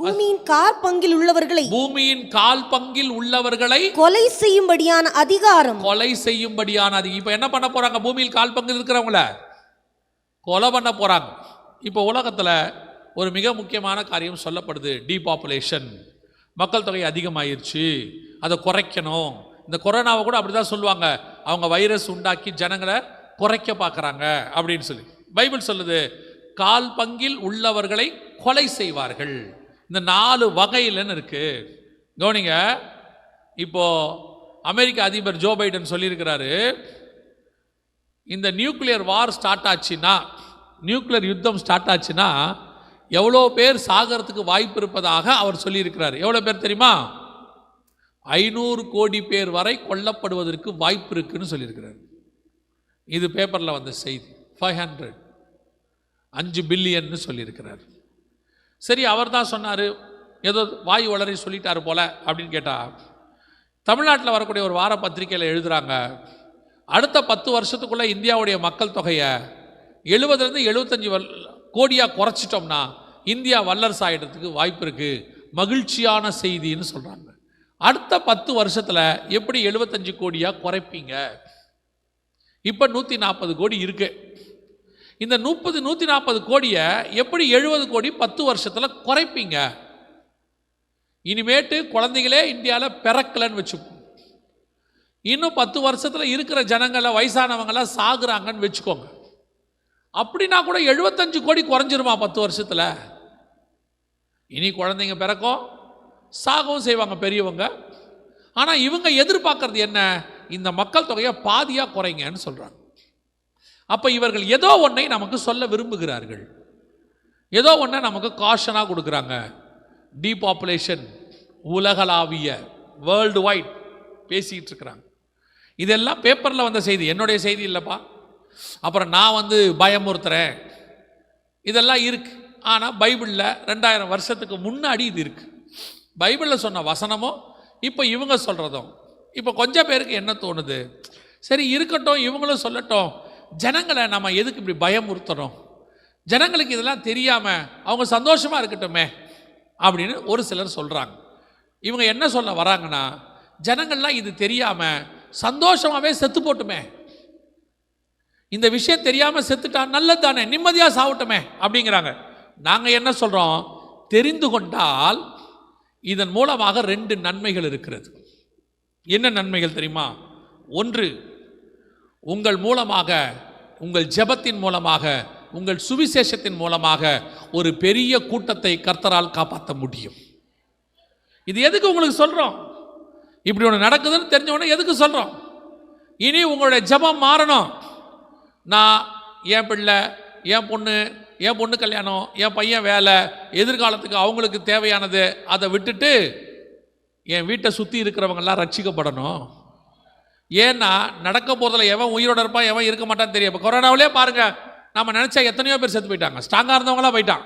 பூமியின் கார் பங்கில் உள்ளவர்களை பூமியின் கால் பங்கில் உள்ளவர்களை கொலை செய்யும்படியான அதிகாரம். கொலை செய்யும்படியான அது இப்போ என்ன பண்ண போறாங்க? பூமியில் கால் பங்கில் இருக்கிறவங்கள? கொலை பண்ண போறாங்க. இப்போ உலகத்தில் ஒரு மிக முக்கியமான காரியம் சொல்லப்படுது டீபாப்புலேஷன் மக்கள் தொகை அதிகமாயிருச்சு. அதை குறைக்கணும். இந்த கொரோனாவை கூட அப்படி தான் சொல்லுவாங்க. அவங்க வைரஸ் உண்டாக்கி ஜனங்களை குறைக்க பார்க்குறாங்க அப்படின்னு சொல்லி. பைபிள் சொல்லுது கால் பங்கில் உள்ளவர்களை கொலை செய்வார்கள். இந்த நாலு வகையிலன்னு இருக்குது கவனிங்க இப்போது அமெரிக்க அதிபர் ஜோ பைடன் சொல்லியிருக்கிறாரு இந்த நியூக்ளியர் வார் ஸ்டார்ட் ஆச்சுன்னா நியூக்ளியர் யுத்தம் ஸ்டார்ட் ஆச்சுன்னா எவ்வளோ பேர் சாகிறதுக்கு வாய்ப்பு இருப்பதாக அவர் சொல்லியிருக்கிறார். எவ்வளோ பேர் தெரியுமா? ஐநூறு கோடி பேர் வரை கொல்லப்படுவதற்கு வாய்ப்பு இருக்குன்னு சொல்லியிருக்கிறார். இது பேப்பரில் வந்த செய்தி ஃபைவ் ஹண்ட்ரட் அஞ்சு பில்லியன்னு சொல்லியிருக்கிறார். சரி அவர் தான் சொன்னார் ஏதோ வாய் வளரி சொல்லிட்டார் போல அப்படின்னு கேட்டால் தமிழ்நாட்டில் வரக்கூடிய ஒரு வார பத்திரிக்கையில் எழுதுகிறாங்க அடுத்த பத்து வருஷத்துக்குள்ளே இந்தியாவுடைய மக்கள் தொகையை எழுபதுலேருந்து எழுபத்தஞ்சி வல் கோடியாக குறைச்சிட்டோம்னா இந்தியா வல்லரசு ஆகிடுறதுக்கு வாய்ப்பு இருக்குது மகிழ்ச்சியான செய்தின்னு சொல்கிறாங்க அடுத்த பத்து வருஷத்தில் எப்படி எழுபத்தஞ்சு கோடியாக குறைப்பீங்க? இப்போ நூற்றி நாற்பது கோடி இருக்குது இந்த முப்பது நூற்றி நாற்பது கோடியை எப்படி எழுபது கோடி பத்து வருஷத்தில் குறைப்பீங்க? இனிமேட்டு குழந்தைகளே இந்தியாவில் பிறக்கலைன்னு வச்சுக்கோங்க இன்னும் பத்து வருஷத்தில் இருக்கிற ஜனங்களை வயசானவங்களாம் சாகுறாங்கன்னு வச்சுக்கோங்க. அப்படின்னா கூட எழுபத்தஞ்சு கோடி குறைஞ்சிருமா பத்து வருஷத்தில்? இனி குழந்தைங்க பிறக்கும் சாகவும் செய்வாங்க பெரியவங்க. ஆனால் இவங்க எதிர்பார்க்கறது என்ன? இந்த மக்கள் தொகையை பாதியாக குறைங்கன்னு சொல்கிறாங்க அப்போ இவர்கள் ஏதோ ஒன்றை நமக்கு சொல்ல விரும்புகிறார்கள். ஏதோ ஒன்றை நமக்கு காஷனாக கொடுக்குறாங்க. டீபாப்புலேஷன் உலகளாவிய வேர்ல்டு வைட் பேசிக்கிட்டு இருக்கிறாங்க. இதெல்லாம் பேப்பரில் வந்த செய்தி. என்னுடைய செய்தி இல்லைப்பா. அப்புறம் நான் வந்து பயமுறுத்துறேன். இதெல்லாம் இருக்குது ஆனால் பைபிளில் ரெண்டாயிரம் வருஷத்துக்கு முன்னாடி இது இருக்குது பைபிளில் சொன்ன வசனமும் இப்போ இவங்க சொல்கிறதும் இப்போ கொஞ்சம் பேருக்கு என்ன தோணுது? சரி இருக்கட்டும் இவங்களும் சொல்லட்டும். ஜனங்களை நம்ம எதுக்கு இப்படி பயமுறுத்துறோம்? ஜனங்களுக்கு இதெல்லாம் தெரியாமல் அவங்க சந்தோஷமாக இருக்கட்டுமே அப்படின்னு ஒரு சிலர் சொல்கிறாங்க இவங்க என்ன சொல்ல வராங்கன்னா ஜனங்கள்லாம் இது தெரியாமல் சந்தோஷமாகவே செத்து போட்டுமே. இந்த விஷயம் தெரியாமல் செத்துட்டா நல்லது தானே நிம்மதியாக சாவட்டுமே. அப்படிங்கிறாங்க. நாங்கள் என்ன சொல்கிறோம் தெரிந்து கொண்டால் இதன் மூலமாக ரெண்டு நன்மைகள் இருக்கிறது. என்ன நன்மைகள் தெரியுமா? ஒன்று உங்கள் மூலமாக உங்கள் ஜெபத்தின் மூலமாக உங்கள் சுவிசேஷத்தின் மூலமாக ஒரு பெரிய கூட்டத்தை கர்த்தரால் காப்பாற்ற முடியும். இது எதுக்கு உங்களுக்கு சொல்கிறோம் இப்படி ஒன்று நடக்குதுன்னு தெரிஞ்சவொடனே எதுக்கு சொல்கிறோம் இனி உங்களுடைய ஜெபம் மாறணும். நான் என் பிள்ளை என் பொண்ணு என் பொண்ணு கல்யாணம் என் பையன் வேலை எதிர்காலத்துக்கு அவங்களுக்கு தேவையானது அதை விட்டுட்டு என் வீட்டை சுற்றி இருக்கிறவங்கெல்லாம் ரட்சிக்கப்படணும். ஏன்னா நடக்க போகிறதுல எவன் உயிரோட இருப்பான் எவன் இருக்க மாட்டான்னு தெரியும். இப்போ கொரோனாவிலே பாருங்க நம்ம நினச்சா எத்தனையோ பேர் செத்து போயிட்டாங்க. ஸ்ட்ராங்காக இருந்தவங்களாம் போயிட்டான்.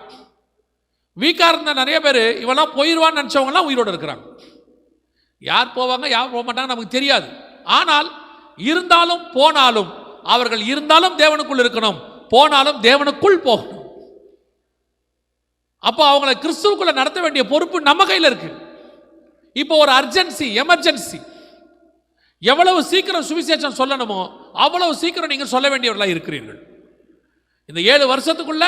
வீக்காக இருந்த நிறைய பேர் இவெல்லாம் போயிடுவான்னு நினச்சவங்களாம் உயிரோடு இருக்கிறாங்க. யார் போவாங்க யார் போக மாட்டாங்க நமக்கு தெரியாது. ஆனால் இருந்தாலும் போனாலும் அவர்கள் இருந்தாலும் தேவனுக்குள் இருக்கணும். போனாலும் தேவனுக்குள் போகணும். அப்போ அவங்கள கிறிஸ்துவுக்குள்ள நடத்த வேண்டிய பொறுப்பு நம்ம கையில் இருக்கு. இப்போ ஒரு அர்ஜென்சி எமர்ஜென்சி எவ்வளவு சீக்கிரம் சுவிசேஷம் சொல்லணுமோ அவ்வளவு சீக்கிரம் நீங்கள் சொல்ல வேண்டியவர்களாக இருக்கிறீர்கள். இந்த ஏழு வருஷத்துக்குள்ள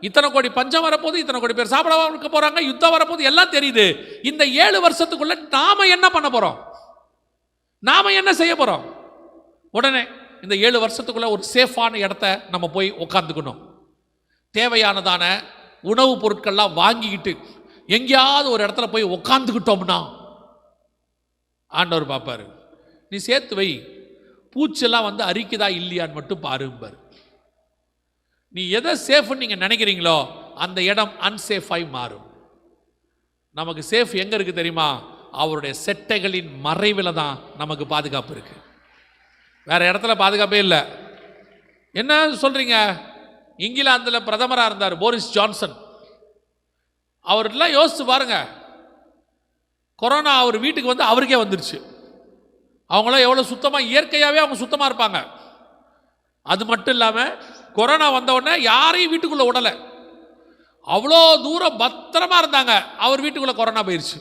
இத்தனை கோடி பஞ்சம் வரப்போகுது இத்தனை கோடி பேர் சாப்பிட இருக்க போறாங்க யுத்தம் வரப்போகுது எல்லாம் தெரியுது. இந்த ஏழு வருஷத்துக்குள்ள நாம என்ன பண்ண போறோம்? நாம என்ன செய்ய போறோம்? உடனே இந்த ஏழு வருஷத்துக்குள்ள ஒரு சேஃபான இடத்த நம்ம போய் உட்காந்துக்கணும் தேவையானதான உணவுப் பொருட்கள்லாம் வாங்கிக்கிட்டு எங்கேயாவது ஒரு இடத்துல போய் உட்காந்துக்கிட்டோம்னா ஆண்டவர் பார்ப்பாரு. நீ சேர்த்து வை. பூச்செல்லாம் வந்து அரிக்குதா இல்லையான்னு மட்டும் பாரும்பார் நீ எதை சேஃப்னு நீங்கள் நினைக்கிறீங்களோ அந்த இடம் அன்சேஃபாய் மாறும். நமக்கு சேஃப் எங்கே இருக்குது தெரியுமா? அவருடைய செட்டைகளின் மறைவில் தான் நமக்கு பாதுகாப்பு இருக்குது வேற இடத்துல பாதுகாப்பே இல்லை. என்ன சொல்கிறீங்க இங்கிலாந்தில் பிரதமராக இருந்தார் போரிஸ் ஜான்சன். அவர்லாம் யோசித்து பாருங்க. கொரோனா அவர் வீட்டுக்கு வந்து அவருக்கே வந்துருச்சு. அவங்களாம் எவ்வளோ சுத்தமாக இயற்கையாகவே அவங்க சுத்தமாக இருப்பாங்க. அது மட்டும் இல்லாமல் கொரோனா வந்தவுடனே யாரையும் வீட்டுக்குள்ளே விடலை அவ்வளோ தூரம் பத்திரமா இருந்தாங்க. அவர் வீட்டுக்குள்ளே கொரோனா போயிடுச்சு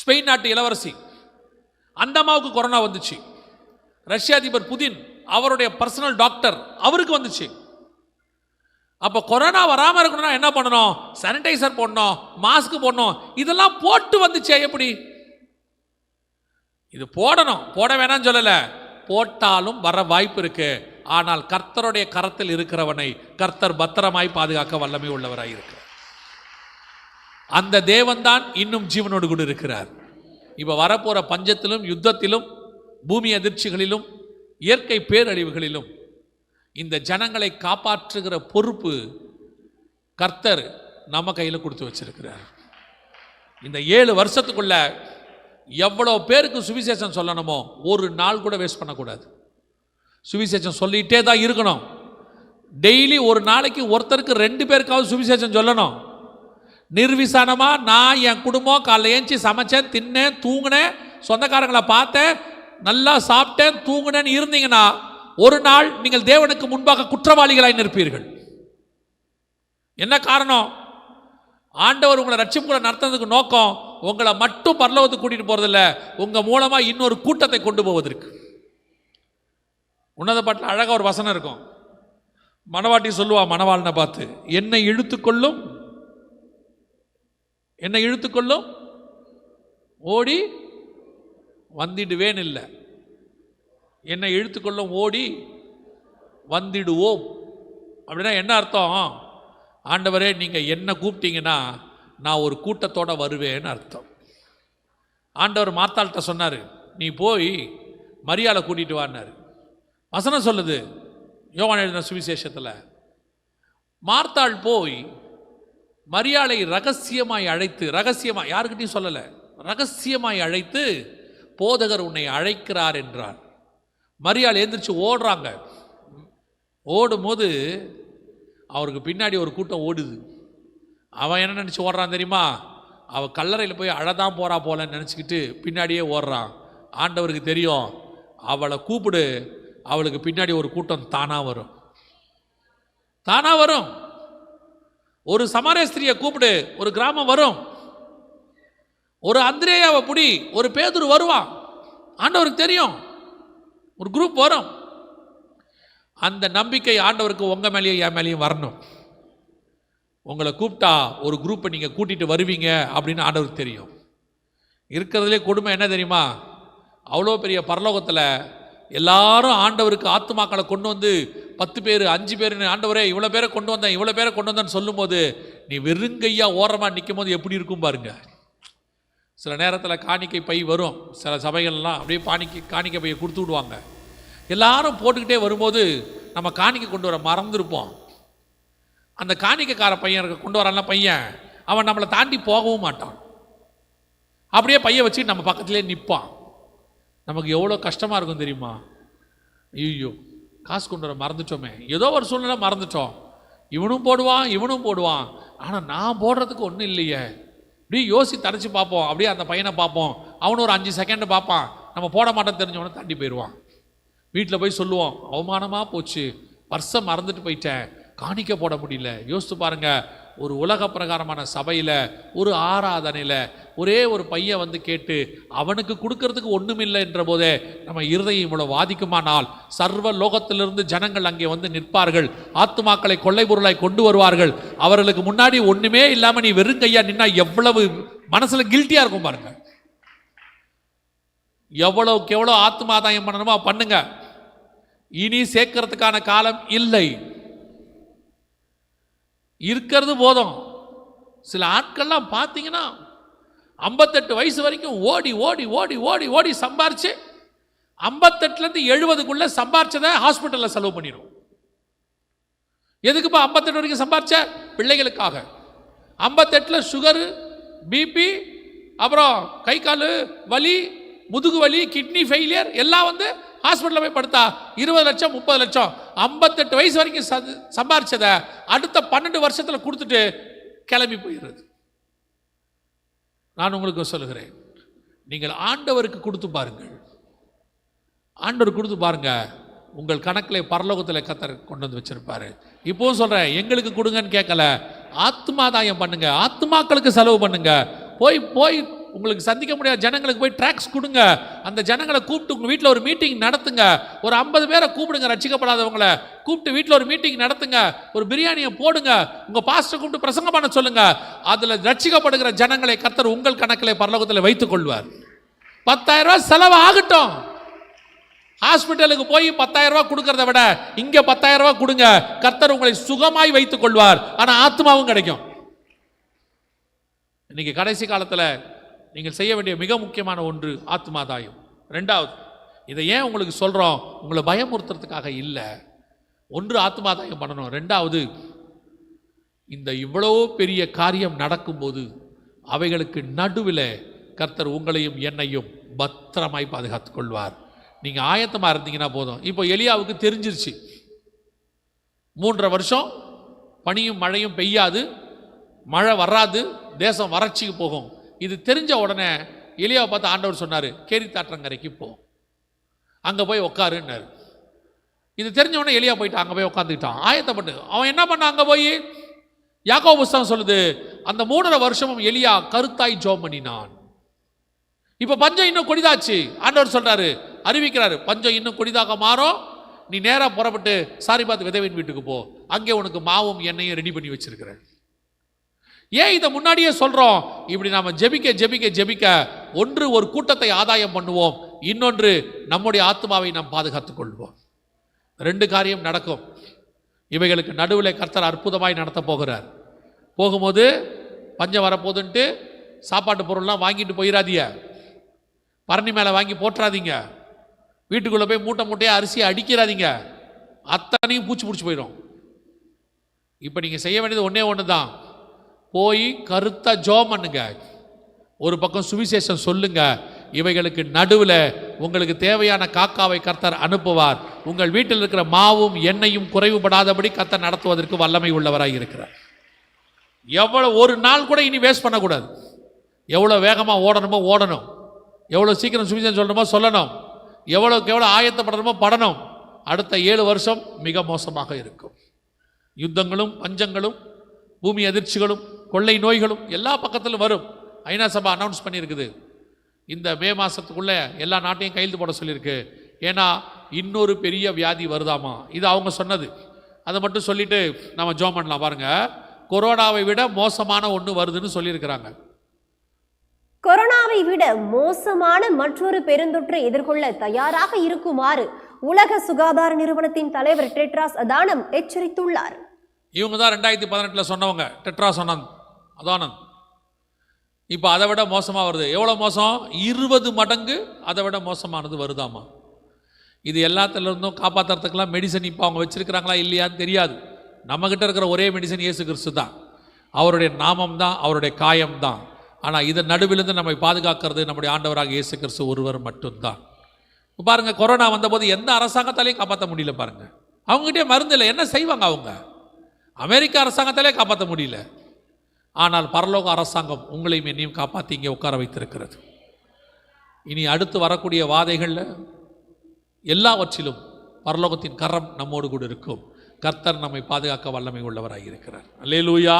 ஸ்பெயின் நாட்டு இளவரசி. அந்த அம்மாவுக்கு கொரோனா வந்துச்சு. ரஷ்ய அதிபர் புதின் அவருடைய பர்சனல் டாக்டர் அவருக்கு வந்துச்சு. அப்போ கொரோனா வராமல் இருக்கணும்னா என்ன பண்ணணும்? சானிடைசர் போடணும் மாஸ்க் போடணும். இதெல்லாம் போட்டு வந்துச்சே எப்படி? இது போடணும். போட வேணாம்னு சொல்லலை. போட்டாலும் வர வாய்ப்பு இருக்கு. ஆனால் கர்த்தருடைய கரத்தில் இருக்கிறவனை கர்த்தர் பத்திரமாய் பாதுகாக்க வல்லமை உள்ளவராய் இருக்கிறார். அந்த தேவன்தான் இன்னும் ஜீவனோடு கூட இருக்கிறார். இப்போ வரப்போற பஞ்சத்திலும் யுத்தத்திலும் பூமி அதிர்ச்சிகளிலும் இயற்கை பேரழிவுகளிலும் இந்த ஜனங்களை காப்பாற்றுகிற பொறுப்பு கர்த்தர் நம்ம கையில் கொடுத்து வச்சிருக்கிறார். இந்த ஏழு வருஷத்துக்குள்ள எவ்வளோ பேருக்கு சுவிசேஷம் சொல்லணுமோ ஒரு நாள் கூட வேஸ்ட் பண்ணக்கூடாது. சுவிசேஷம் சொல்லிகிட்டே தான் இருக்கணும். டெய்லி ஒரு நாளைக்கு ஒருத்தருக்கு ரெண்டு பேருக்காவது சுவிசேஷம் சொல்லணும். நிர்விசானமாக நான் என் குடும்பம் காலைல ஏஞ்சி சமைச்சேன் தின்னேன் தூங்கினேன் சொந்தக்காரங்களை பார்த்தேன் நல்லா சாப்பிட்டேன் தூங்கினேன்னு இருந்தீங்கன்னா ஒரு நாள் நீங்கள் தேவனுக்கு முன்பாக குற்றவாளிகளாய் நிற்பீர்கள். என்ன காரணம்? ஆண்டவர் உங்களை ரட்சிப்புகளை நடத்துறதுக்கு நோக்கம் உங்களை மட்டும் பரலோகத்துக்கு கூட்டிகிட்டு போகிறதில்ல உங்கள் மூலமாக இன்னொரு கூட்டத்தை கொண்டு போவதற்கு. உன்னத பாட்டில் அழகாக ஒரு வசனம் இருக்கும். மணவாட்டி சொல்லுவா மணவாளனை பார்த்து என்னை இழுத்துக்கொள்ளும் என்னை இழுத்துக்கொள்ளும் ஓடி வந்திடுவேன் இல்லை. என்னை இழுத்துக்கொள்ளும் ஓடி வந்திடுவோம். அப்படின்னா என்ன அர்த்தம்? ஆண்டவரே நீங்கள் என்ன கூப்பிட்டீங்கன்னா நான் ஒரு கூட்டத்தோட வருவேன்னு அர்த்தம். ஆண்டவர் மாத்தாள்கிட்ட சொன்னார் நீ போய் மரியாதை கூட்டிட்டு வான்னாரு. வசனம் சொல்லுது யோவான் எழுதின சுவிசேஷத்தில். மார்த்தாள் போய் மரியாளை ரகசியமாய் அழைத்து ரகசியமாக யாருக்கிட்டையும் சொல்லலை ரகசியமாய் அழைத்து போதகர் உன்னை அழைக்கிறார் என்றார். மரியாள் எழுந்திரிச்சு ஓடுறாங்க. ஓடும்போது அவருக்கு பின்னாடி ஒரு கூட்டம் ஓடுது. அவன் என்ன நினச்சி ஓடுறான் தெரியுமா? அவள் கல்லறையில் போய் அழதான் போகிறா போலன்னு நினச்சிக்கிட்டு பின்னாடியே ஓடுறான். ஆண்டவருக்கு தெரியும். அவளை கூப்பிடு. அவளுக்கு பின்னாடி ஒரு கூட்டம் தானாக வரும். தானா வரும். ஒரு சமாரிய ஸ்திரியை கூப்பிடு. ஒரு கிராமம் வரும். ஒரு அந்திரேயாவை புடி. ஒரு பேதுரு வருவான். ஆண்டவருக்கு தெரியும். ஒரு குரூப் வரும். அந்த நம்பிக்கை ஆண்டவருக்கு உங்கள் மேலேயும் என் மேலேயும் வரணும். உங்களை கூப்பிட்டா ஒரு குரூப்பை நீங்கள் கூட்டிகிட்டு வருவீங்க அப்படின்னு ஆண்டவருக்கு தெரியும். இருக்கிறதுலே கொடுமை என்ன தெரியுமா? அவ்வளோ பெரிய பரலோகத்தில் எல்லாரும் ஆண்டவருக்கு ஆத்துமாக்களை கொண்டு வந்து பத்து பேர் அஞ்சு பேர்னு ஆண்டவரே இவ்வளோ பேரை கொண்டு வந்தேன் இவ்வளோ பேரை கொண்டு வந்தேன்னு சொல்லும்போது நீ வெறுங்கையா ஓரமாக நிற்கும் போது எப்படி இருக்கும் பாருங்க. சில நேரத்தில் காணிக்கை பை வரும். சில சபைகள்லாம் அப்படியே பாணிக்கு காணிக்கை பையை கொடுத்து விடுவாங்க. எல்லாரும் போட்டுக்கிட்டே வரும்போது நம்ம காணிக்கை கொண்டு வர மறந்துருப்போம். அந்த காணிக்கைக்கார பையன் இருக்க கொண்டு வரான்ல பையன். அவன் நம்மளை தாண்டி போகவும் மாட்டான். அப்படியே பையன் வச்சு நம்ம பக்கத்துலேயே நிற்பான் நமக்கு எவ்வளோ கஷ்டமாக இருக்கும் தெரியுமா? ஐயோ காசு கொண்டு வர மறந்துட்டோமே. ஏதோ ஒரு சூழ்நிலை மறந்துட்டோம். இவனும் போடுவான் இவனும் போடுவான். ஆனால் நான் போடுறதுக்கு ஒன்றும் இல்லையே. இப்படி யோசி தரைச்சி பார்ப்போம். அப்படியே அந்த பையனை பார்ப்போம். அவனும் ஒரு அஞ்சு செகண்டு பார்ப்பான். நம்ம போட மாட்டோம் தெரிஞ்சவனே தாண்டி போயிடுவான். வீட்டில் போய் சொல்லுவோம் அவமானமாக போச்சு. பர்ஸை மறந்துட்டு போயிட்டேன். காணிக்க போட முடியல. யோசித்து பாருங்க ஒரு உலக பிரகாரமான சபையில் ஒரு ஆராதனையில் ஒரே ஒரு பையன் வந்து கேட்டு அவனுக்கு கொடுக்கறதுக்கு ஒன்றுமில்லை என்ற போதே நம்ம இருதயம் இவ்வளோ வாதிக்குமானால் சர்வ லோகத்திலிருந்து ஜனங்கள் அங்கே வந்து நிற்பார்கள். ஆத்துமாக்களை கொள்ளை பொருளாய் கொண்டு வருவார்கள். அவர்களுக்கு முன்னாடி ஒன்றுமே இல்லாமல் நீ வெறும் கையா நின்னா எவ்வளவு மனசில் கில்ட்டியாக இருக்கும் பாருங்க. எவ்வளோக்கு எவ்வளோ ஆத்மாதாயம் பண்ணணுமோ பண்ணுங்க. இனி சேர்க்கறதுக்கான காலம் இல்லை. இருக்கிறது போதும். சில ஆட்கள்லாம் பார்த்தீங்கன்னா ஐம்பத்தெட்டு வயசு வரைக்கும் ஓடி ஓடி ஓடி ஓடி ஓடி சம்பாரிச்சு ஐம்பத்தெட்டுலேருந்து எழுபதுக்குள்ளே சம்பாரிச்சதை ஹாஸ்பிட்டலில் செலவு பண்ணிடும் எதுக்குப்பா ஐம்பத்தெட்டு வரைக்கும் சம்பாரிச்ச? பிள்ளைகளுக்காக. ஐம்பத்தெட்டில் சுகரு பிபி அப்புறம் கை கால் வலி முதுகு வலி கிட்னி ஃபெயிலியர் எல்லாம் வந்து ஹாஸ்பிட்டலில் போய் படுத்தா இருபது லட்சம் முப்பது லட்சம். ஐம்பத்தெட்டு வயசு வரைக்கும் சம்பாரிச்சதை அடுத்த பன்னெண்டு வருஷத்தில் கொடுத்துட்டு கிளம்பி போயிடுறது. நான் உங்களுக்கு சொல்லுகிறேன். நீங்கள் ஆண்டவருக்கு கொடுத்து பாருங்கள். ஆண்டவர் கொடுத்து பாருங்க. உங்கள் கணக்கில் பரலோகத்தில் கத்தர் கொண்டு வந்து வச்சிருப்பாரு. இப்போவும் சொல்கிறேன் எங்களுக்கு கொடுங்கன்னு கேட்கல. ஆத்மாதாயம் பண்ணுங்க. ஆத்மாக்களுக்கு செலவு பண்ணுங்க. போய் போய் உங்களுக்கு சந்திக்க முடியாத ஜனங்களுக்கு போய் ட்ராக்ஸ் கொடுங்க. அந்த ஜனங்களை கூப்பிட்டு உங்கள் வீட்டில் ஒரு மீட்டிங் நடத்துங்க. ஒரு ஐம்பது பேரை கூப்பிடுங்க ரசிக்கப்படாதவங்களை. கூப்பிட்டு வீட்டில் ஒரு மீட்டிங் நடத்துங்க. ஒரு பிரியாணியை போடுங்க. உங்கள் பாஸ்டர் கூப்பிட்டு பிரசங்கம் பண்ண சொல்லுங்க. அதில் ரசிக்கப்படுகிற ஜனங்களை கத்தர் உங்கள் கணக்கில் பரலோகத்தில் வைத்துக் கொள்வார். பத்தாயிரம் ரூபாய் செலவு ஆகட்டும். ஹாஸ்பிட்டலுக்கு போய் பத்தாயிரம் ரூபாய் கொடுக்கறத விட இங்க பத்தாயிரம் ரூபாய் கொடுங்க. கர்த்தர் உங்களை சுகமாய் வைத்துக் கொள்வார். ஆனா ஆத்மாவும் கிடைக்கும். இன்னைக்கு கடைசி காலத்துல நீங்கள் செய்ய வேண்டிய மிக முக்கியமான ஒன்று ஆத்மாதாயம் ரெண்டாவது இதை ஏன் உங்களுக்கு சொல்கிறோம் உங்களை பயமுறுத்துறதுக்காக இல்லை. ஒன்று ஆத்மாதாயம் பண்ணணும். ரெண்டாவது இந்த இவ்வளோ பெரிய காரியம் நடக்கும்போது அவைகளுக்கு நடுவில் கர்த்தர் உங்களையும் என்னையும் பத்திரமாய் பாதுகாத்து கொள்வார். நீங்கள் ஆயத்தமாக இருந்தீங்கன்னா போதும். இப்போ எலியாவுக்கு தெரிஞ்சிருச்சு. மூன்றரை வருஷம் பனியும் மழையும் பெய்யாது. மழை வராது. தேசம் வறட்சிக்கு போகும். இது தெரிஞ்ச உடனே எலியாவை பார்த்து ஆண்டவர் சொன்னார் கேரி தாற்றங்கரைக்கு போ. அங்கே போய் உட்காருன்னாரு இது தெரிஞ்ச உடனே எலியா போயிட்டு அங்கே போய் உட்காந்துக்கிட்டான் பண்ணு. அவன் என்ன பண்ணான் அங்கே போய்? யாக்கோ புஸ்தகம் சொல்லுது அந்த மூணரை வருஷமும் எலியா கருத்தாய் ஜோம் பண்ணினான் இப்போ பஞ்சம் இன்னும் கொடிதாச்சு. ஆண்டவர் சொல்கிறாரு அறிவிக்கிறாரு பஞ்சம் இன்னும் கொடிதாக மாறும். நீ நேராக புறப்பட்டு சாரி பார்த்து விதவின் வீட்டுக்கு போ. அங்கே உனக்கு மாவும் எண்ணெயும் ரெடி பண்ணி வச்சிருக்கிறேன். ஏன் இதை முன்னாடியே சொல்றோம்? இப்படி நாம ஜெபிக்க ஜெபிக்க ஜெபிக்க ஒன்று ஒரு கூட்டத்தை ஆதாயம் பண்ணுவோம். இன்னொன்று நம்முடைய ஆத்மாவை நாம் பாதுகாத்துக் கொள்வோம். ரெண்டு காரியம் நடக்கும். இவைகளுக்கு நடுவில் கர்த்தர் அற்புதமாய் நடத்த போகிறார். போகும்போது பஞ்சம் வரப்போகுதுன்ட்டு சாப்பாட்டு பொருள்லாம் வாங்கிட்டு போயிடாதீங்க பரணி மேலே வாங்கி போட்டுறாதீங்க வீட்டுக்குள்ளே போய் மூட்டை மூட்டையாக அரிசியை அடிக்கிறாதீங்க. அத்தனையும் பூச்சி பிடிச்சி போயிடும் இப்போ நீங்கள் செய்ய வேண்டியது ஒன்றே ஒன்று தான் போய் கருத்தா ஜோம் பண்ணுங்க. ஒரு பக்கம் சுவிசேஷம் சொல்லுங்க. இவைகளுக்கு நடுவில் உங்களுக்கு தேவையான காக்காவை கர்த்தர் அனுப்புவார். உங்கள் வீட்டில் இருக்கிற மாவும் எண்ணெயும் குறைவுபடாதபடி கர்த்தர் நடத்துவதற்கு வல்லமை உள்ளவராக இருக்கிறார். எவ்வளோ ஒரு நாள் கூட இனி வேஸ்ட் பண்ணக்கூடாது. எவ்வளோ வேகமாக ஓடணுமோ ஓடணும். எவ்வளோ சீக்கிரம் சுவிசேஷம் சொல்லணுமோ சொல்லணும். எவ்வளோக்கு எவ்வளோ ஆயத்தப்படணுமோ படணும் அடுத்த ஏழு வருஷம் மிக மோசமாக இருக்கும். யுத்தங்களும் பஞ்சங்களும் பூமி அதிர்ச்சிகளும் கொள்ளை நோய்களும் எல்லா பக்கத்திலும் வரும். ஐநா சபா அனௌன்ஸ் பண்ணியிருக்குது. இந்த மே மாதத்துக்குள்ளே எல்லா நாட்டையும் கையெழுத்து போட சொல்லியிருக்கு. ஏன்னா இன்னொரு பெரிய வியாதி வருதாமா? இது அவங்க சொன்னது. அதை மட்டும் சொல்லிட்டு நம்ம ஜோம் பண்ணலாம் பாருங்க. கொரோனாவை விட மோசமான ஒன்று வருதுன்னு சொல்லியிருக்கிறாங்க. கொரோனாவை விட மோசமான மற்றொரு பெருந்தொற்றை எதிர்கொள்ள தயாராக இருக்குமாறு உலக சுகாதார நிறுவனத்தின் தலைவர் டெட்ராஸ் அதானம் எச்சரித்துள்ளார். இவங்க தான் ரெண்டாயிரத்தி பதினெட்டில் சொன்னவங்க. டெட்ராஸ் அனந்த் அதானந்த் இப்போ அதை விட மோசமாக வருது. எவ்வளோ மோசம்? இருபது மடங்கு அதை விட மோசமானது வருதாமா? இது எல்லாத்துலேருந்தும் காப்பாற்றுறதுக்கெல்லாம் மெடிசன் இப்போ அவங்க வச்சுருக்கிறாங்களா இல்லையான்னு தெரியாது. நம்மக்கிட்ட இருக்கிற ஒரே மெடிசன் இயேசு கிறிஸ்து தான். அவருடைய நாமம் தான் அவருடைய காயம் தான் ஆனால் இதன் நடுவிலிருந்து நம்மை பாதுகாக்கிறது நம்முடைய ஆண்டவராக இயேசு கிறிஸ்து ஒருவர் மட்டும்தான். இப்ப பாருங்க கொரோனா வந்தபோது எந்த அரசாங்கத்தாலையும் காப்பாற்ற முடியல பாருங்கள் அவங்ககிட்டயே மருந்து இல்லை. என்ன செய்வாங்க அவங்க? அமெரிக்க அரசாங்கத்தாலே காப்பாற்ற முடியல. ஆனால் பரலோக அரசாங்கம் உங்களையும் என்னையும் காப்பாற்றி இங்கே உட்கார வைத்திருக்கிறது. இனி அடுத்து வரக்கூடிய வாதைகளில் எல்லாவற்றிலும் பரலோகத்தின் கரம் நம்மோடு கூட இருக்கும். கர்த்தர் நம்மை பாதுகாக்க வல்லமை உள்ளவராக இருக்கிறார். அல்லேலூயா.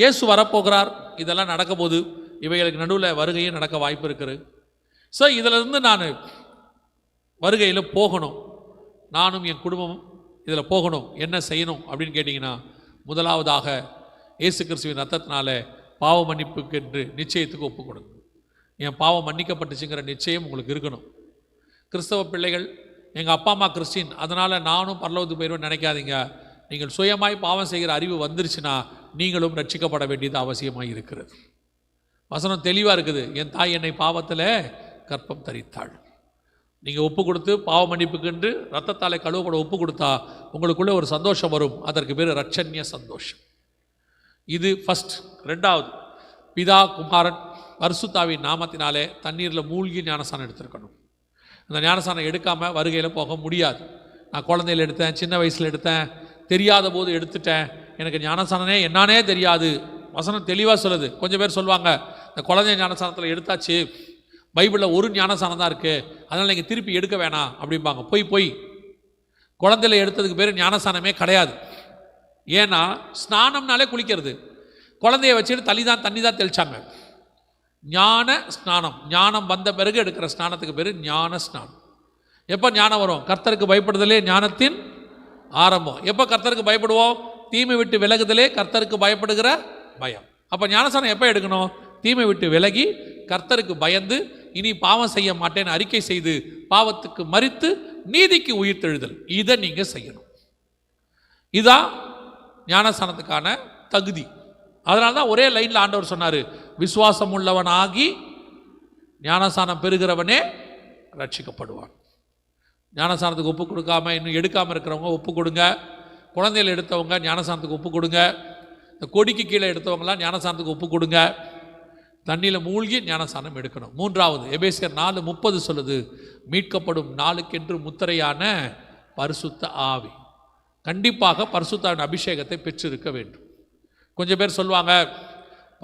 இயேசு வரப்போகிறார். இதெல்லாம் நடக்க போது இவைகளுக்கு நடுவில் வருகையும் நடக்க வாய்ப்பு இருக்குது. ஸோ இதிலிருந்து நான் வருகையில் போகணும். நானும் என் குடும்பமும் இதில் போகணும். என்ன செய்யணும் அப்படின்னு கேட்டிங்கன்னா முதலாவதாக இயேசு கிறிஸ்துவின் ரத்தத்தினால பாவ மன்னிப்புக்கு என்று நிச்சயத்துக்கு ஒப்பு கொடுங்க என் பாவம் மன்னிக்கப்பட்டுச்சுங்கிற நிச்சயம் உங்களுக்கு இருக்கணும். கிறிஸ்தவ பிள்ளைகள் எங்கள் அப்பா அம்மா கிறிஸ்டின் அதனால் நானும் பரலோகத்துக்கு போயிடுவேன் நினைக்காதீங்க. நீங்கள் சுயமாய் பாவம் செய்கிற அறிவு வந்துருச்சுன்னா நீங்களும் ரட்சிக்கப்பட வேண்டியது அவசியமாக இருக்கிறது. வசனம் தெளிவாக இருக்குது. என் தாய் என்னை பாவத்தில் கற்பம் தரித்தாள். நீங்கள் ஒப்பு கொடுத்து பாவ மன்னிப்புக்கென்று ரத்தத்தாலே கழுவப்பட ஒப்பு கொடுத்தா உங்களுக்குள்ளே ஒரு சந்தோஷம் வரும். அதற்கு பேர் ரட்சண்ய சந்தோஷம். இது ஃபஸ்ட் ரெண்டாவது பிதா குமாரன் பரிசுத்தாவின் நாமத்தினாலே தண்ணீரில் மூழ்கி ஞானஸ்தானம் எடுத்திருக்கணும். அந்த ஞானஸ்தானம் எடுக்காமல் வருகையில் போக முடியாது. நான் குழந்தையில் எடுத்தேன் சின்ன வயசில் எடுத்தேன் தெரியாத போது எடுத்துட்டேன். எனக்கு ஞானஸ்தானமே என்னானே தெரியாது. வசனம் தெளிவாக சொல்லுது. கொஞ்சம் பேர் சொல்லுவாங்க இந்த குழந்தை ஞானஸ்தானத்தில் எடுத்தாச்சு. பைபிளில் ஒரு ஞானஸ்தானம் தான் இருக்குது அதனால் நீங்கள் திருப்பி எடுக்க வேணாம். அப்படிம்பாங்க. பொய் பொய். குழந்தையில் எடுத்ததுக்கு பேர் ஞானஸ்தானமே கிடையாது. ஏன்னா ஸ்நானம்னாலே குளிக்கிறது. குழந்தைய வச்சுட்டு தள்ளி தான் தண்ணி தான் தெளிச்சாங்க. ஞான ஸ்நானம். ஞானம் வந்த பிறகு எடுக்கிற ஸ்நானத்துக்கு பேர் ஞான ஸ்நானம். எப்போ ஞானம் வரும்? கர்த்தருக்கு பயப்படுதலே ஞானத்தின் ஆரம்பம். எப்போ கர்த்தருக்கு பயப்படுவோம்? தீமை விட்டு விலகுதலே கர்த்தருக்கு பயப்படுகிற பயம். அப்போ ஞானஸ்தானம் எப்போ எடுக்கணும்? தீமை விட்டு விலகி கர்த்தருக்கு பயந்து இனி பாவம் செய்ய மாட்டேன்னு அறிக்கை செய்து பாவத்துக்கு மறித்து நீதிக்கு உயிர்த்தெழுதல் இதை நீங்கள் செய்யணும். இதான் ஞானஸ்தானத்துக்கான தகுதி. அதனால தான் ஒரே லைனில் ஆண்டவர் சொன்னார் விசுவாசம் உள்ளவனாகி ஞானஸ்தானம் பெறுகிறவனே ரட்சிக்கப்படுவான் ஞானஸ்தானத்துக்கு ஒப்பு கொடுக்காம இன்னும் எடுக்காமல் இருக்கிறவங்க ஒப்பு கொடுங்க. குழந்தையில் எடுத்தவங்க ஞானஸ்தானத்துக்கு ஒப்பு கொடுங்க. இந்த கொடிக்கு கீழே எடுத்தவங்களாம் ஞானஸ்தானத்துக்கு ஒப்பு கொடுங்க. தண்ணியில் மூழ்கி ஞானஸ்தானம் எடுக்கணும். மூன்றாவது எபேசியர் நாலு முப்பது சொல்லுது மீட்கப்படும் நாளுக்கென்று முத்திரையான பரிசுத்த ஆவி. கண்டிப்பாக பரிசுத்தாவின் அபிஷேகத்தை பெற்றிருக்க வேண்டும். கொஞ்சம் பேர் சொல்லுவாங்க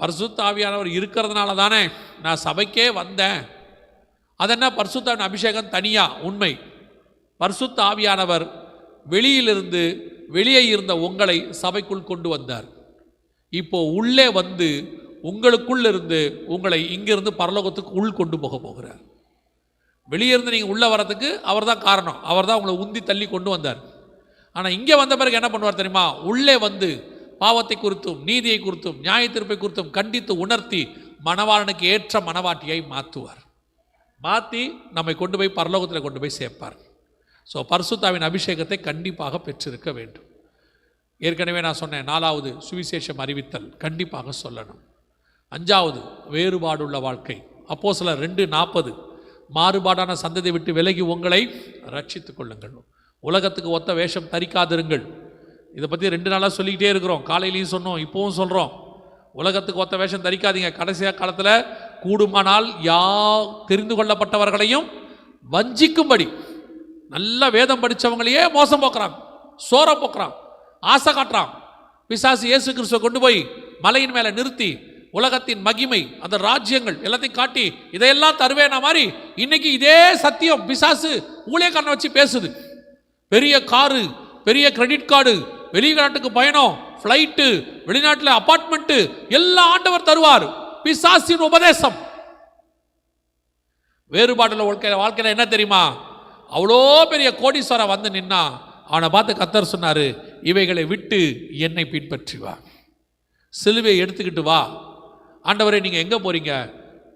பரிசுத்தாவியானவர் இருக்கிறதுனால தானே நான் சபைக்கே வந்தேன். அதென்ன பரிசுத்தாவின் அபிஷேகம் தனியாக உண்மை. பரிசுத்த ஆவியானவர் வெளியிலிருந்து வெளியே இருந்த உங்களை சபைக்குள் கொண்டு வந்தார். இப்போ உள்ளே வந்து உங்களுக்குள் இருந்து உங்களை இங்கிருந்து பரலோகத்துக்கு உள் கொண்டு போக போகிறார். வெளியே இருந்து நீங்கள் உள்ளே வரதுக்கு அவர் தான் காரணம். அவர் தான் உங்களை உந்தி தள்ளி கொண்டு வந்தார். ஆனால் இங்கே வந்த பிறகு என்ன பண்ணுவார் தெரியுமா? உள்ளே வந்து பாவத்தை குறித்தும் நீதியை குறித்தும் நியாய தீர்ப்பை குறித்தும் கண்டித்து உணர்த்தி மணவாளனுக்கு ஏற்ற மணவாட்டியை மாற்றுவார் மாற்றி நம்மை கொண்டு போய் பரலோகத்தில் கொண்டு போய் சேர்ப்பார். ஸோ பர்சுத்தாவின் அபிஷேகத்தை கண்டிப்பாக பெற்றிருக்க வேண்டும். ஏற்கனவே நான் சொன்னேன் நாலாவது சுவிசேஷம் அறிவித்தல் கண்டிப்பாக சொல்லணும். அஞ்சாவது வேறுபாடுள்ள வாழ்க்கை. அப்போ சில ரெண்டு நாற்பது மாறுபாடான சந்ததி விட்டு விலகி உங்களை ரட்சித்துக் கொள்ளுங்கள். உலகத்துக்கு ஒத்த வேஷம் தரிக்காதிருங்கள். இதை பற்றி ரெண்டு நாளாக சொல்லிக்கிட்டே இருக்கிறோம். காலையிலையும் சொன்னோம் இப்போவும் சொல்கிறோம் உலகத்துக்கு ஒத்த வேஷம் தரிக்காதீங்க. கடைசியாக காலத்தில் கூடுமானால் யா தெரிந்து கொள்ளப்பட்டவர்களையும் வஞ்சிக்கும்படி. நல்ல வேதம் படித்தவங்களையே மோசம் போக்குறான். சோற போக்குறான். ஆசை காட்டுறான். பிசாசு இயேசு கிறிஸ்துவை கொண்டு போய் மலையின் மேலே நிறுத்தி உலகத்தின் மகிமை அந்த ராஜ்யங்கள் எல்லாத்தையும் காட்டி இதையெல்லாம் தருவேனா மாதிரி இன்னைக்கு இதே சத்தியம் பிசாசு ஊழியக்காரனை வச்சு பேசுது. பெரிய காரு பெரிய கிரெடிட் கார்டு வெளிநாட்டுக்கு பயணம் ஃப்ளைட்டு வெளிநாட்டில் அப்பார்ட்மெண்ட்டு எல்லாம் ஆண்டவர் தருவார். பிசாசின் உபதேசம். வேறுபாடுள்ள வாழ்க்கை வாழ்க்கையில் என்ன தெரியுமா? அவ்வளோ பெரிய கோடீஸ்வரன் வந்து நின்னா அவனை பார்த்து கத்தர் சொன்னார் இவைகளை விட்டு என்னை பின்பற்றி வா சிலுவையை எடுத்துக்கிட்டு வா. ஆண்டவரே நீங்கள் எங்கே போகிறீங்க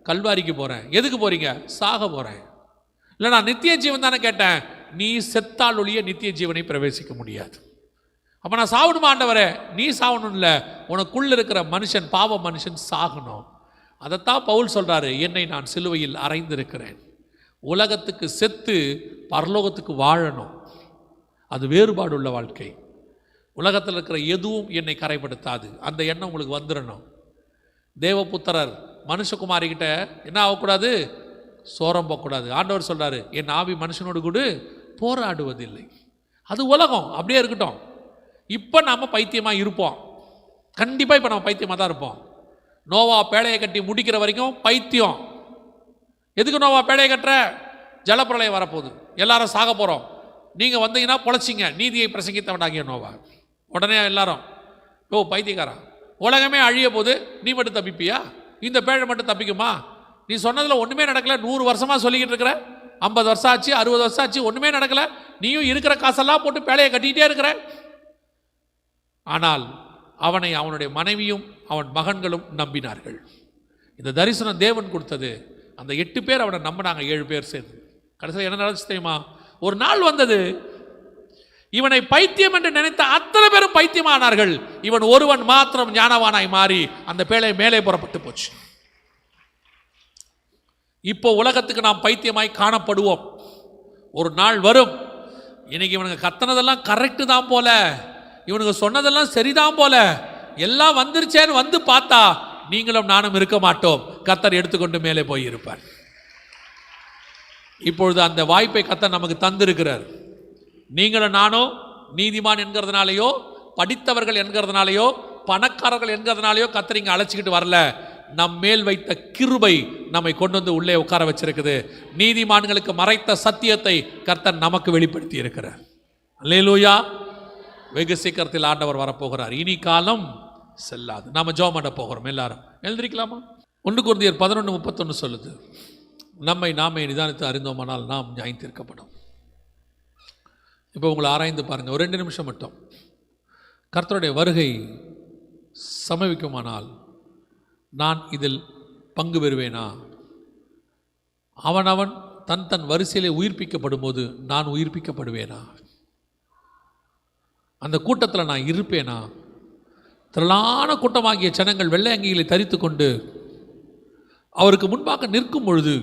கல்வாரிக்கு போகிறேன் எதுக்கு போகிறீங்க சாக போகிறேன் இல்லை நான் நித்திய ஜீவன் தானே கேட்டேன். நீ செத்தால் ஒழிய நித்திய ஜீவனை பிரவேசிக்க முடியாது. அப்போ நான் சாவணுமா ஆண்டவரே? நீ சாவணும் இல்லை உனக்குள்ள இருக்கிற மனுஷன் பாவ மனுஷன் சாகணும். அதைத்தான் பவுல் சொல்கிறாரு என்னை நான் சிலுவையில் அறைந்திருக்கிறேன். உலகத்துக்கு செத்து பரலோகத்துக்கு வாழணும். அது வேறுபாடு உள்ள வாழ்க்கை. உலகத்தில் இருக்கிற எதுவும் என்னை கரைப்படுத்தாது. அந்த எண்ணம் உங்களுக்கு வந்துடணும் தேவபுத்திரர் மனுஷகுமாரிக்கிட்ட என்ன ஆகக்கூடாது? சோரம் போகக்கூடாது. ஆண்டவர் சொல்கிறாரு என் ஆவி மனுஷனோடு கூட போராடுவதில்லை. அது உலகம் அப்படியே இருக்கட்டும். இப்போ நாம் பைத்தியமாக இருப்போம். கண்டிப்பாக இப்போ நம்ம பைத்தியமாக தான் இருப்போம். நோவா பேழையை கட்டி முடிக்கிற வரைக்கும் பைத்தியம். எதுக்கு நோவா பேழையை கட்டுற? ஜலப்பிரளயம் வரப்போகுது. எல்லாரும் சாக போகிறோம் நீங்கள் வந்தீங்கன்னா பொழைச்சிங்க. நீதியை பிரசங்கித்தவனாகிய நோவா. உடனே எல்லாரும் ஓ பைத்தியக்காரா உலகமே அழிய போது நீ மட்டும் தப்பிப்பியா? இந்த பேழை மட்டும் தப்பிக்குமா? நீ சொன்னதில் ஒன்றுமே நடக்கல. நூறு வருஷமாக சொல்லிக்கிட்டு இருக்கிற. ஐம்பது வருஷம் ஆச்சு அறுபது வருஷம் ஆச்சு ஒன்றுமே நடக்கல. நீயும் இருக்கிற காசெல்லாம் போட்டு பேழையை கட்டிக்கிட்டே இருக்கிற. ஆனால் அவனை அவனுடைய மனைவியும் அவன் மகன்களும் நம்பினார்கள். இந்த தரிசனம் தேவன் கொடுத்தது. அந்த எட்டு பேர் அவனை நம்பினாங்க ஏழு பேர் சேர்ந்து. கடைசியில் என்ன நடந்துச்சு தெரியுமா? ஒரு நாள் வந்தது. இவனை பைத்தியம் என்று நினைத்த அத்தனை பேரும் பைத்தியமானார்கள். இவன் ஒருவன் மாத்திரம் ஞானவானாய் மாறி அந்த பேழை மேலே புறப்பட்டு போச்சு. இப்போ உலகத்துக்கு நாம் பைத்தியமாய் காணப்படுவோம். ஒரு நாள் வரும். இன்னைக்கு இவனுங்க கத்தனதெல்லாம் கரெக்டு தான் போல. இவனுங்க சொன்னதெல்லாம் சரிதான் போல. எல்லாம் வந்துருச்சேன்னு வந்து பார்த்தா நீங்களும் நானும் இருக்க மாட்டோம். கத்தர் எடுத்துக்கொண்டு மேலே போயிருப்பார் இப்பொழுது அந்த வாய்ப்பை கத்தர் நமக்கு தந்திருக்கிறார். நீங்களும் நானும் நீதிமான் என்கிறதுனாலையோ படித்தவர்கள் என்கிறதுனாலையோ பணக்காரர்கள் என்கிறதுனாலையோ கத்தர் இங்கே அழைச்சிக்கிட்டு வரல. நம் மேல் வைத்த கிருபை நம்மை கொண்டு வந்து உள்ளே உட்கார வச்சிருக்குது. நீதிமான்களுக்கு மறைத்த சத்தியத்தை கர்த்தர் நமக்கு வெளிப்படுத்தி இருக்கிறார். அல்லேலூயா. வெகு சீக்கிரத்தில் ஆண்டவர் வரப்போகிறார். இனி காலம் செல்லாது. நாம் ஜோம் பண்ண போகிறோம் எல்லாரும். எழுந்திருக்கலாமா? ஒன்று குருந்தியர் பதினொன்று முப்பத்தொன்று சொல்லுது. நம்மை நாமே நிதானித்து அறிந்தோமானால் நாம் நியாயம் தீர்க்கப்படும். இப்போ உங்களை ஆராய்ந்து பாருங்கள் ஒரு ரெண்டு நிமிஷம் மட்டும். கர்த்தருடைய வருகை சமவிக்குமானால் நான் இதில் பங்கு பெறுவேனா? அவனவன் தன் தன் வரிசையிலே உயிர்ப்பிக்கப்படும் போது நான் உயிர்ப்பிக்கப்படுவேனா? அந்த கூட்டத்தில் நான் இருப்பேனா? திரளான கூட்டமாகிய ஜனங்கள் வெள்ளை அங்கிகளை தரித்து கொண்டு அவருக்கு முன்பாக நிற்கும் பொழுது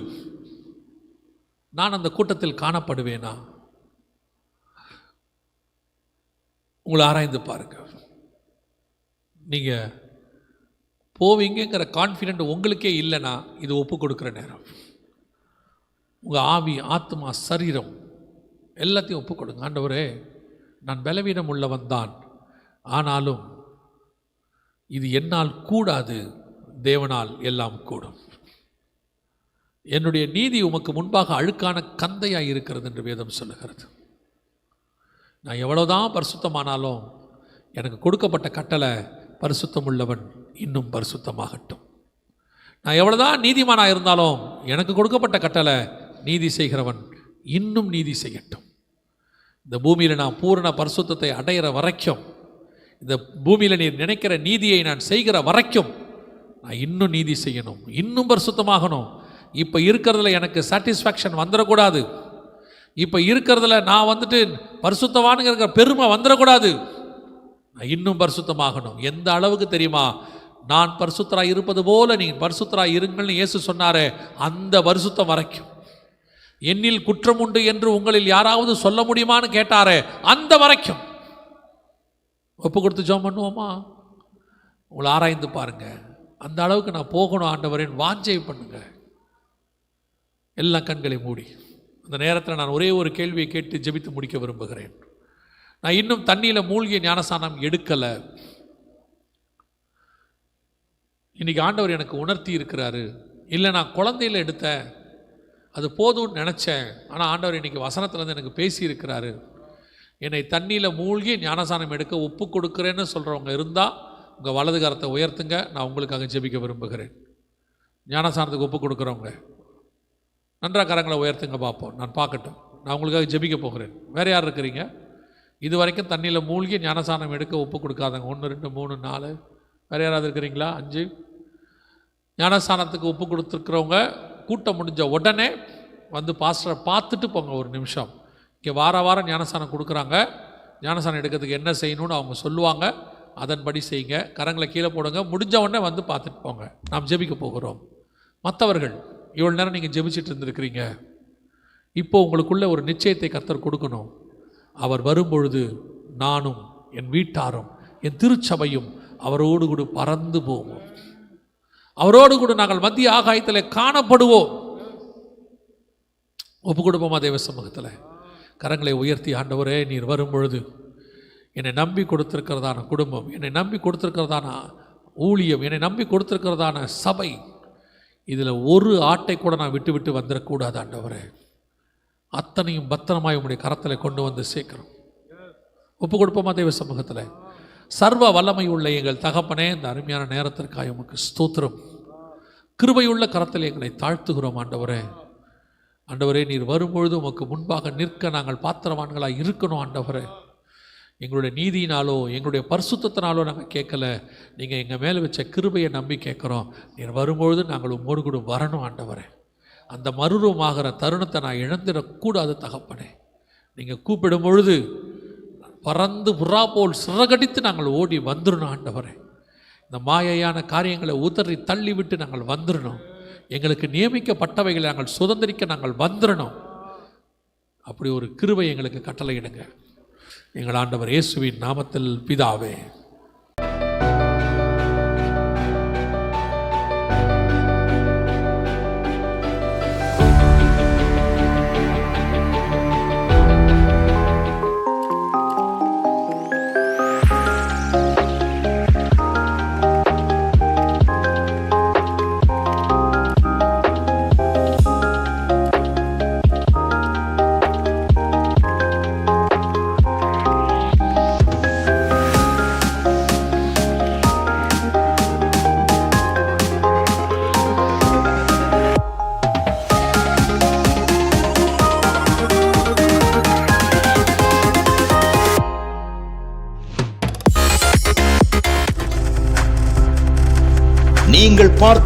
நான் அந்த கூட்டத்தில் காணப்படுவேனா? உங்களை ஆராய்ந்து பாருங்க. நீங்கள் போவீங்கங்கிற கான்ஃபிடென்ட் உங்களுக்கே இல்லைன்னா இது ஒப்பு கொடுக்குற நேரம். உங்கள் ஆவி ஆத்மா சரீரம் எல்லாத்தையும் ஒப்பு கொடுங்க ஆண்டவரே நான் பலவீனம் உள்ளவன் தான். ஆனாலும் இது என்னால் கூடாது. தேவனால் எல்லாம் கூடும். என்னுடைய நீதி உமக்கு முன்பாக அழுக்கான கந்தையாக இருக்கிறது என்று வேதம் சொல்லுகிறது. நான் எவ்வளோதான் பரிசுத்தமானாலும் எனக்கு கொடுக்கப்பட்ட கட்டளை பரிசுத்தம் உள்ளவன் இன்னும் பரிசுத்தமாகட்டும். நான் எவ்வளோதான் நீதிமானாக இருந்தாலும் எனக்கு கொடுக்கப்பட்ட கட்டளை நீதி செய்கிறவன் இன்னும் நீதி செய்யட்டும். இந்த பூமியில் நான் பூரண பரிசுத்தத்தை அடையிற வரைக்கும் இந்த பூமியில் நீர் நினைக்கிற நீதியை நான் செய்கிற வரைக்கும் நான் இன்னும் நீதி செய்யணும் இன்னும் பரிசுத்தமாகணும். இப்போ இருக்கிறதுல எனக்கு சாட்டிஸ்ஃபேக்ஷன் வந்துடக்கூடாது. இப்போ இருக்கிறதுல நான் வந்துட்டு பரிசுத்தவானுங்கிற பெருமை வந்துடக்கூடாது. நான் இன்னும் பரிசுத்தமாகணும். எந்த அளவுக்கு தெரியுமா? நான் பரிசுத்தராய் இருப்பது போல நீங்கள் பரிசுத்தராய் இருங்கள்னு இயேசு சொன்னாரே அந்த பரிசுத்தம் வரைக்கும். என்னில் குற்றம் உண்டு என்று உங்களில் யாராவது சொல்ல முடியுமான்னு கேட்டாரே அந்த வரைக்கும். ஒப்பு கொடுத்து ஜோம் பண்ணுவோமா? உங்களை ஆராய்ந்து பாருங்க. அந்த அளவுக்கு நான் போகணும் ஆண்டவரின் வாஞ்சை பண்ணுங்க. எல்லா கண்களை மூடி. அந்த நேரத்தில் நான் ஒரே ஒரு கேள்வியை கேட்டு ஜெபித்து முடிக்க விரும்புகிறேன். நான் இன்னும் தண்ணியில் மூழ்கிய ஞானசானம் எடுக்கலை. இன்றைக்கி ஆண்டவர் எனக்கு உணர்த்தி இருக்கிறாரு. இல்லை நான் குழந்தையில் எடுத்தேன். அது போதும்னு நினச்சேன். ஆனால் ஆண்டவர் இன்னைக்கு வசனத்துலேருந்து எனக்கு பேசி இருக்கிறாரு என்னை தண்ணியில் மூழ்கி ஞானசானம் எடுக்க ஒப்பு கொடுக்குறேன்னு சொல்கிறவங்க இருந்தால் உங்கள் வலது கரத்தை உயர்த்துங்க. நான் உங்களுக்காக ஜெபிக்க விரும்புகிறேன். ஞானசானத்துக்கு ஒப்பு கொடுக்குறவங்க. நன்றா கரங்களை உயர்த்துங்க பார்ப்போம். நான் பார்க்கட்டும். நான் உங்களுக்காக ஜெபிக்க போகிறேன். வேறு யார் இருக்கிறீங்க? இது வரைக்கும் தண்ணியில் மூழ்கி ஞானசானம் எடுக்க ஒப்பு கொடுக்காதங்க ஒன்று ரெண்டு மூணு நாலு. வேறு யாராவது இருக்கிறீங்களா? அஞ்சு. ஞானஸ்தானத்துக்கு ஒப்பு கொடுத்துருக்குறவங்க கூட்டம் முடிஞ்ச உடனே வந்து பாஸ்டரை பார்த்துட்டு போங்க ஒரு நிமிஷம். இங்கே வார வாரம் ஞானஸ்தானம் கொடுக்குறாங்க. ஞானஸ்தானம் எடுக்கிறதுக்கு என்ன செய்யணும்னு அவங்க சொல்லுவாங்க. அதன்படி செய்யுங்க. கரங்களை கீழே போடுங்க. முடிஞ்ச உடனே வந்து பார்த்துட்டு போங்க. நாம் ஜெபிக்க போகிறோம். மற்றவர்கள் இவ்வளோ நேரம் நீங்கள் ஜெபிச்சுட்டு இருந்திருக்கிறீங்க. இப்போ உங்களுக்குள்ளே ஒரு நிச்சயத்தை கர்த்தர் கொடுக்கணும். அவர் வரும்பொழுது நானும் என் வீட்டாரும் என் திருச்சபையும் அவரோடு கூட பறந்து போவோம். அவரோடு கூட நாங்கள் மத்திய ஆகாயத்தில் காணப்படுவோம். ஒப்பு கொடுப்போமா தேவ சமூகத்தில்? கரங்களை உயர்த்தி ஆண்டவரே நீர் வரும் பொழுது என்னை நம்பி கொடுத்துருக்கிறதான குடும்பம் என்னை நம்பி கொடுத்துருக்கிறதான ஊழியம் என்னை நம்பி கொடுத்துருக்கிறதான சபை இதில் ஒரு ஆட்டை கூட நான் விட்டு விட்டு வந்துடக்கூடாது ஆண்டவரே. அத்தனையும் பத்திரமாய் உங்களுடைய கரத்தில் கொண்டு வந்து சேர்க்கிறோம். ஒப்பு கொடுப்போமா தேவ சமூகத்தில்? சர்வ வல்லமை உள்ள எங்கள் தகப்பனே இந்த அருமையான நேரத்திற்காக உமக்கு ஸ்தோத்திரம். கிருபையுள்ள கரத்தில் எங்களை தாழ்த்துகிறோம் ஆண்டவரே. ஆண்டவரே நீர் வரும்பொழுது உமக்கு முன்பாக நிற்க நாங்கள் பாத்திரவான்களாக இருக்கணும் ஆண்டவரே. எங்களுடைய நீதியினாலோ எங்களுடைய பரிசுத்தத்தினாலோ நாங்கள் கேட்கல. நீங்கள் எங்கள் மேலே வச்ச கிருபையை நம்பி கேட்குறோம். நீர் வரும்பொழுது நாங்கள் உம்மோடு கூட வரணும் ஆண்டவரே. அந்த மறுரூபமாகிற தருணத்தை நான் இழந்துடக்கூடாது தகப்பனே. நீங்கள் கூப்பிடும் பொழுது பறந்து புறா போல் சிறகடித்து நாங்கள் ஓடி வந்துடணும் ஆண்டவரே. இந்த மாயையான காரியங்களை உதறி தள்ளிவிட்டு நாங்கள் வந்துடணும் எங்களுக்கு நியமிக்கப்பட்டவைகளை நாங்கள் சுதந்திரிக்க நாங்கள் வந்துடணும் அப்படி ஒரு கிருவை எங்களுக்கு கட்டளையிடுங்க. எங்கள் ஆண்டவர் இயேசுவின் நாமத்தில் பிதாவே.